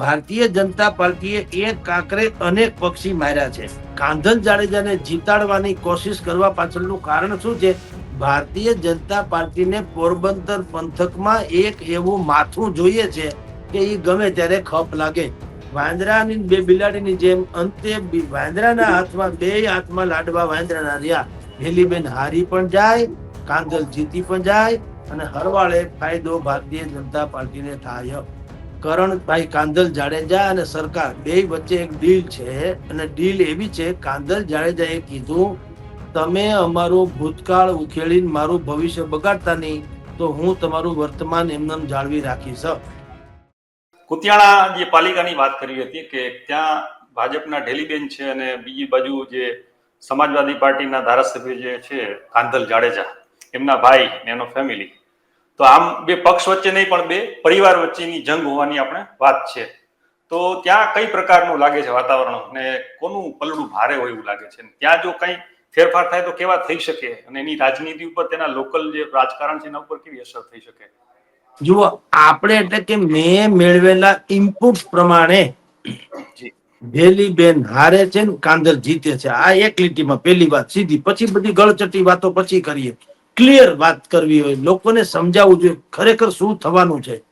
ભારતીય જનતા પાર્ટીએ એક કાંકરે અનેક પક્ષી માર્યા છે. કાંધન જાડેજાને જીતાડવાની કોશિશ કરવા પાછળનું કારણ શું છે? ભારતીય જનતા પાર્ટીને પોરબંદર પંથકમાં એક એવું માથું જોઈએ છે કે એ ગમે ત્યારે ખપ લાગે. વાંદરાની બે બિલાડીની જેમ અંતે વાંદરાના હાથમાં બે હાથમાં લાડવા વાંદરાના રહ્યા. હેલીબેન હારી પણ જાય, કાંધલ જીતી પણ જાય અને હરવાળે ફાયદો ભારતીય જનતા પાર્ટીને થાય. કરણભાઈ કાંદલ જાડેજા અને સરકાર બે વચ્ચે એક ડીલ છે. અને ડીલ એવી છે, કાંદલ જાડેજાએ કીધું, તમે અમારું ભૂતકાળ ઉખેડીને મારું ભવિષ્ય બગાડતા નહીં, તો હું તમારું વર્તમાન એમને જાળવી રાખીશ. કુતિયાણા જે પાલિકાની વાત કરી હતી કે ત્યાં ભાજપના ઢેલીબેન છે અને બીજી બાજુ જે સમાજવાદી પાર્ટીના ધારાસભ્ય જે છે કાંધલ જાડેજા, એમના ભાઈ, એનો ફેમિલી તો આમ બે પક્ષ વચ્ચે નહીં પણ બે પરિવાર વચ્ચેની જંગ હોવાની આપણે વાત છે. તો ત્યાં કઈ પ્રકારનું લાગે છે વાતાવરણ અને કોનું પલડું ભારે હોય એવું લાગે છે? ત્યાં જો કઈ ફેરફાર થાય તો કેવા થઈ શકે? અને એની રાજનીતિ ઉપર તેના લોકલ જે રાજકારણ છે એના ઉપર કેવી અસર થઈ શકે? જુઓ આપણે એટલે કે મેં મેળવેલા ઇનપુટ પ્રમાણે ભેલી બેન હારે છે ને કાંદલ જીતે છે. આ એક લીટીમાં પહેલી વાત સીધી પછી બધી ગળચટી વાતો પછી કરીએ. ક્લિયર વાત કરવી હોય, લોકોને સમજાવવું જોઈએ, ખરેખર શું થવાનું છે?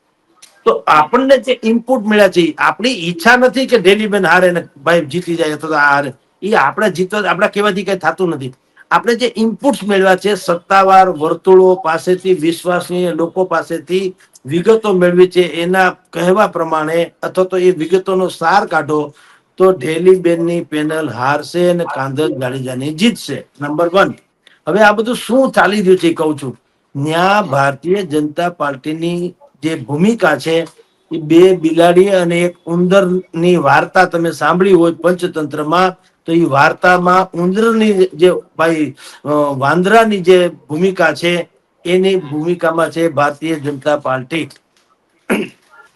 તો આપણને જે ઇનપુટ મળ્યા છે આપણી ઈચ્છા નથી કે ડેલીબેન હારે ને ભાઈ જીતી જાય અથવા આ હારે. એ આપણે જીતવા, આપણા કહેવાથી કઈ થતું નથી. આપણે જે ઇનપુટ્સ મેળવ્યા છે, સત્તાવાર વર્તુળો પાસેથી, વિશ્વાસનીય લોકો પાસેથી વિગતો મેળવી છે, એના કહેવા પ્રમાણે અથવા તો એ વિગતોનો સાર કાઢો, તો ઢેલીબેનની પેનલ હારશે અને કાંધલ જાડેજાની જીતશે. નંબર વન હવે આ બધું શું ચાલી રહ્યું છે કહું છું. ન્યા ભારતીય જનતા પાર્ટીની જે ભૂમિકા છે, એ બે બિલાડી અને એક ઉંદરની વાર્તા તમે સાંભળી હોય પંચતંત્રમાં, તો એ વાર્તામાં ઉંદરની જે ભાઈ વાંદરાની જે ભૂમિકા છે, એની ભૂમિકામાં છે ભારતીય જનતા પાર્ટી.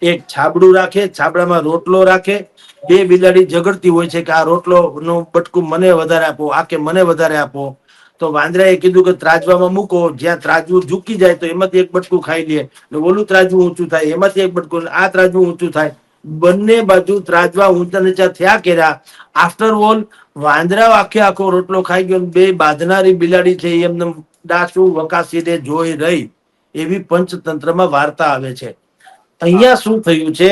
એક છાબડું રાખે, છાબડામાં રોટલો રાખે, બે બિલાડી ઝઘડતી હોય છે કે આ રોટલો નું બટકું મને વધારે આપો, આ કે મને વધારે આપો તો વાંદરાએ કીધું કે ત્રાજવામાં મૂકો, જ્યાં ત્રાજવું ઝૂકી જાય તો એમાંથી એક બટકું ખાઈ લે. ને ઓલું ત્રાજવું ઊંચું થાય, એમાંથી એક બટકું, આ ત્રાજવું ઊંચું થાય. બંને બાજુ ત્રાજવા ઊંચા નીચા થયા કર્યા. આફ્ટર ઓલ વાંદરા આખે આખો રોટલો ખાઈ ગયો બે બાંધનારી બિલાડી છે એમને વકાસી વકાસીને જોઈ રહી. એવી પંચતંત્રમાં વાર્તા આવે છે. અહીંયા શું થયું છે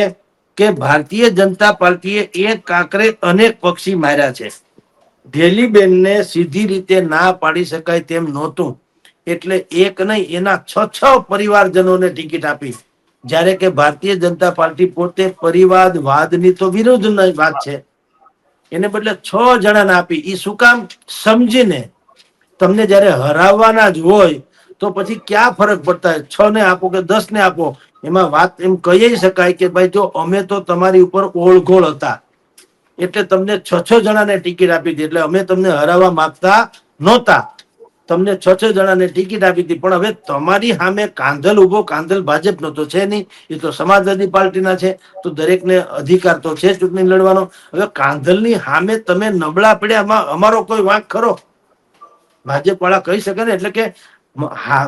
કે ભારતીય જનતા પાર્ટીએ એક કાંકરે અનેક પક્ષી માર્યા છે. ઢેલીબેનને સીધી રીતે ના પાડી શકાય તેમ નહોતું. એટલે એક નહીં, એના છ છ પરિવારજનોને ટિકિટ આપી. જ્યારે કે ભારતીય જનતા પાર્ટી પોતે પરિવાદ, વાદની તો વિરુદ્ધ વાત છે. એને બદલે છ જણાને આપી. એ શું કામ? સમજીને. તમને જ્યારે હરાવવાના જ હોય, તો પછી ક્યાં ફરક પડતા? હોય છ ને આપો કે દસ ને આપો? એમાં વાત એમ કહી શકાય કે ભાઈ જો અમે તો તમારી ઉપર ઓળઘોળ હતા. એટલે તમને છ છ જણાને ટિકિટ આપી હતી. એટલે અમે તમને હરાવવા માંગતા નહોતા. તમને છ છ જણાને ટિકિટ આપી હતી. પણ હવે તમારી સામે કાંધલ ઊભો કાંધલ ભાજપનો તો છે નહીં. એ તો સમાજવાદી પાર્ટીના છે. તો દરેકને અધિકાર તો છે ચૂંટણી લડવાનો. હવે કાંધલની સામે તમે નબળા પડ્યા. અમારો કોઈ વાંક ખરો? ભાજપ વાળા કહી શકે ને? એટલે કે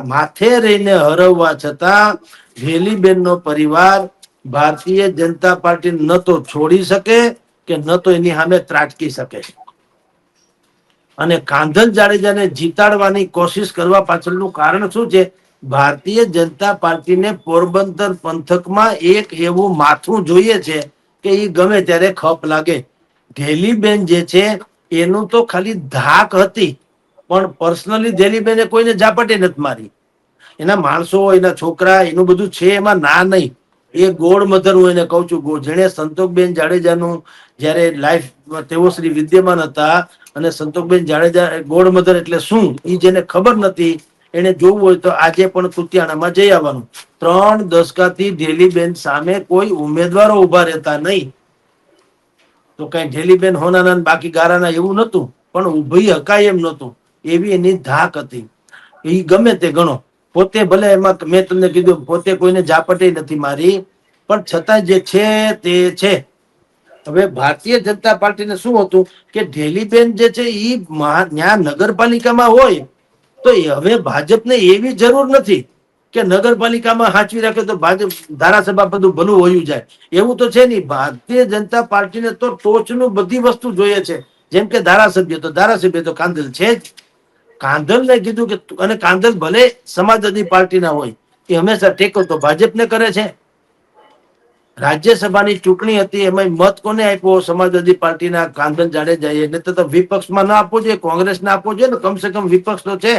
માથે રહીને હરવવા છતાં વેલીબેનનો પરિવાર ભારતીય જનતા પાર્ટી ન તો છોડી શકે. કે ન તો એની સામે ત્રાટકી શકે અને કાંધલ જાડેજાને જીતાડવાની કોશિશ કરવા પાછળનું કારણ શું છે? ભારતીય જનતા પાર્ટીને પોરબંદર પંથકમાં એક એવું માથું જોઈએ છે કે એ ગમે ત્યારે ખપ લાગે. ઢેલીબેન જે છે, એનું તો ખાલી ધાક હતી, પણ પર્સનલી ઢેલીબેને કોઈને ઝાપટે નથી મારી. એના માણસો, એના છોકરા, એનું બધું છે, એમાં ના નહીં. એ ગોળ મધર હું એને કહું છું, ગો- જેણે સંતોષબેન જાડેજાનું જ્યારે લાઈફ તેઓ શ્રી વિદ્યમાન હતા અને સંતોકબેન જાડેજા ગોળ મધર એટલે શું? એ જેને ખબર નથી, એને જોવું હોય તો આજે પણ કુતિયાણામાં જઈ આવવાનું. ત્રણ દસકાથી ઢેલીબેન સામે કોઈ ઉમેદવારો ઊભા રહેતા નહીં. તો કઈ ઢેલીબેન હોનાના બાકી ગારાના એવું નતું પણ ઊભી હકાય એમ નતું એવી એની ધાક હતી. એ ગમે તે ગણો. પોતે ભલે એમાં મેં તમને કીધું પોતે કોઈને ઝાપટે નથી મારી, પણ છતાં જે છે તે છે. હવે ભારતીય જનતા પાર્ટીને શું હતું કે ઢેલીબેન જે છે એ નગરપાલિકામાં હોય, તો હવે ભાજપને એવી જરૂર નથી કે નગરપાલિકામાં સાચવી રાખે તો ભાજપ ધારાસભા બધું ભલું હોયું જાય. એવું તો છે નહીં. ભારતીય જનતા પાર્ટીને તો ટોચનું બધી વસ્તુ જોઈએ છે. જેમ કે ધારાસભ્ય, તો ધારાસભ્ય તો કાંદલ છે જ. કાંદલને કીધું કે અને કાંધલ ભલે સમાજવાદી પાર્ટીના હોય, એ હંમેશા ટેકો તો ભાજપને કરે છે. રાજ્યસભાની ચૂંટણી હતી એમાં મત કોને આપ્યો? સમાજવાદી પાર્ટીના કાંદલ જાડેજાએ. એટલે તો વિપક્ષમાં ના આપવો જોઈએ, કોંગ્રેસને આપવો જોઈએ ને? કમસે કમ વિપક્ષ તો છે.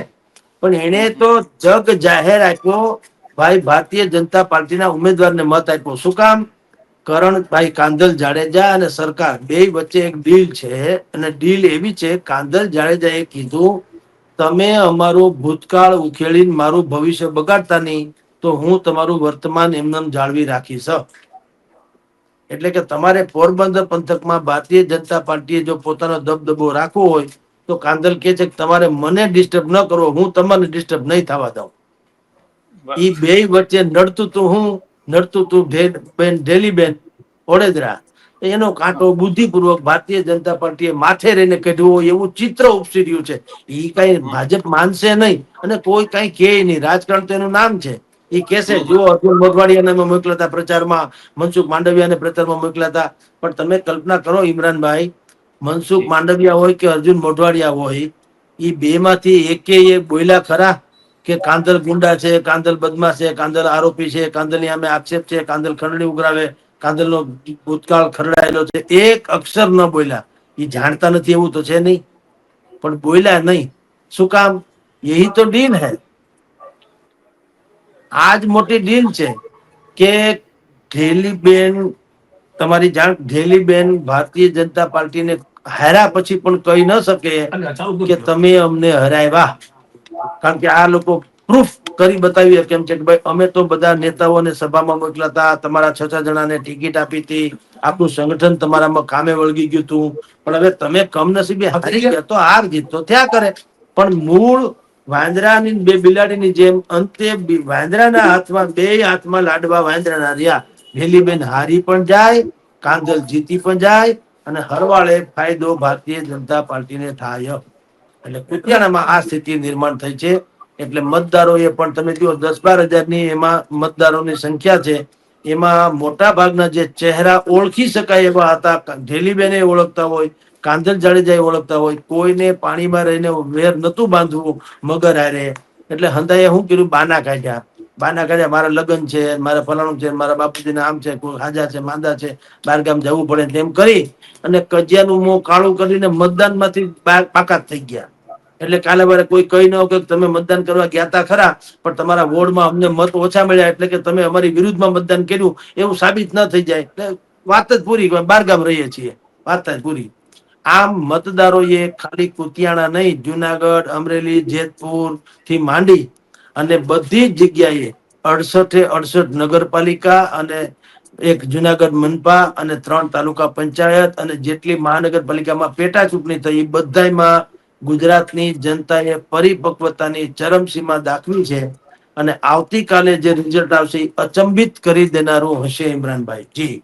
પણ એને તો જગ જાહેર આપ્યો. ભાઈ, ભારતીય જનતા પાર્ટીના ઉમેદવારને મત આપ્યો. શું કામ? કરણભાઈ કાંધલ જાડેજા અને સરકાર બે વચ્ચે એક ડીલ છે. અને ડીલ એવી છે, કાંધલ જાડેજાએ કીધું તમે અમારો ભૂતકાળ ઉકેલીને મારું ભવિષ્ય બગાડતા નહીં તો હું તમારું વર્તમાન એમને જાળવી રાખીશ. એટલે કે તમારે પોરબંદર પંથકમાં ભારતીય જનતા પાર્ટીએ જો પોતાનો દબદબો રાખવો હોય તો કાંદલ કે છે કે તમારે મને ડિસ્ટર્બ ન કરવો હું તમને ડિસ્ટર્બ નહીં થવા દઉં. ઈ બે વચ્ચે નડતું તું હું નડતું તું બેન ઢેલીબેન ઓડેદરા. એનો કાંટો બુદ્ધિપૂર્વક ભારતીય જનતા પાર્ટીએ માથે રહીને કઢવો એવું ચિત્ર ઉપસી રહ્યું છે. એ કઈ ભાજપ માનશે નહીં અને કોઈ કઈ કે નહીં. રાજકારણ તો એનું નામ છે. એ કેસે જુઓ અર્જુન મોઢવાડિયાને મોકલ્યા હતા પ્રચારમાં, મનસુખ માંડવિયાને પ્રચારમાં મોકલ્યા હતા પણ તમે કલ્પના કરો, ઇમરાનભાઈ, મનસુખ માંડવિયા હોય કે અર્જુન મોઢવાડિયા હોય એ બે માંથી એકે એ બોલ્યા ખરા કે કાંદલ ગુંડા છે, કાંદલ બદમાશ છે, કાંદલ આરોપી છે, કાંદલની સામે આક્ષેપ છે, કાંદલ ખરડી ઉઘરાવે. કાંદલનો ભૂતકાળ ખરડાયેલો છે. એક અક્ષર ન બોલ્યા. એ જાણતા નથી એવું તો છે નહીં. પણ બોલ્યા નહીં. શું કામ? યહી તો ડીલ હે. આજ મોટી ડીલ છે કે ઢેલીબેન તમારી જાણ ઢેલીબેન ભારતીય જનતા પાર્ટીને હાર્યા પછી પણ કહી ન શકે કે તમે અમને હરાવ્યા કારણ કે આ લોકો પ્રૂફ કરી બતાવી કેમ છે કે ભાઈ અમે તો બધા નેતાઓને સભામાં મોકલા હતા તમારા છ છ જણાને ટિકિટ આપી હતી આખું સંગઠન તમારામાં કામે વળગી ગયું હતું. પણ હવે તમે કમનસીબે હારી ગયા તો હાર જીત તો થયા કરે. પણ મૂળ વાંદરાની બે બિલાડીની જેમ અંતે વાંદરાના હાથમાં બે હાથમાં લાડવા વાંદરાના રહ્યા. ભેલીબેન હારી પણ જાય કાંદલ જીતી પણ જાય અને હરવાળે ફાયદો ભારતીય જનતા પાર્ટીને થાય. એટલે કુતિયાણામાં આ સ્થિતિ નિર્માણ થઈ છે. એટલે મતદારોએ પણ તમે જુઓ, દસ બાર હજારની એમાં મતદારોની સંખ્યા છે. એમાં મોટા ભાગના જે ચહેરા ઓળખી શકાય એવા હતા. ઢેલીબેને ઓળખતા હોય કાંધલ જાડેજાએ ઓળખતા હોય, કોઈને પાણીમાં રહીને વેર નતું બાંધવું, મગર હારે. એટલે હંધાએ શું કર્યું? બાના કાઢ્યા. બાના કાઢ્યા. મારા લગ્ન છે, મારા ફલાણું છે, મારા બાપુજીના આમ છે, કોઈ હાજા છે, માંદા છે બાર ગામ જવું પડે તેમ કરી અને કજિયાનું મોં કાળું કરીને મતદાનમાંથી માંથી પાકાત થઈ ગયા. એટલે કાલે વારે કોઈ કહી ન કે તમે મતદાન કરવા ગયા હતા ખરા, પણ તમારા વોર્ડમાં અમને મત ઓછા મળ્યા, એટલે કે તમે અમારી વિરુદ્ધમાં મતદાન કર્યું, એવું સાબિત ન થઈ જાય. એટલે વાત જ પૂરી બારગામ રહીએ છીએ. વાત જ પૂરી. આમ મતદારોએ ખાલી કુતિયાણા નહીં, જુનાગઢ, અમરેલી, જેતપુરથી માંડી અને બધી જ જગ્યાએ અડસઠે અડસઠ નગરપાલિકા અને એક જુનાગઢ મનપા અને ત્રણ તાલુકા પંચાયત અને જેટલી મહાનગરપાલિકામાં પેટા ચૂંટણી થઈ, એ બધાયમાં ગુજરાતની જનતાએ પરિપક્વતાની ચરમસીમા દાખવી છે અને આવતીકાલે જે રિઝલ્ટ આવશે અચંબિત કરી દેનારું હશે ઇમરાનભાઈ. જી.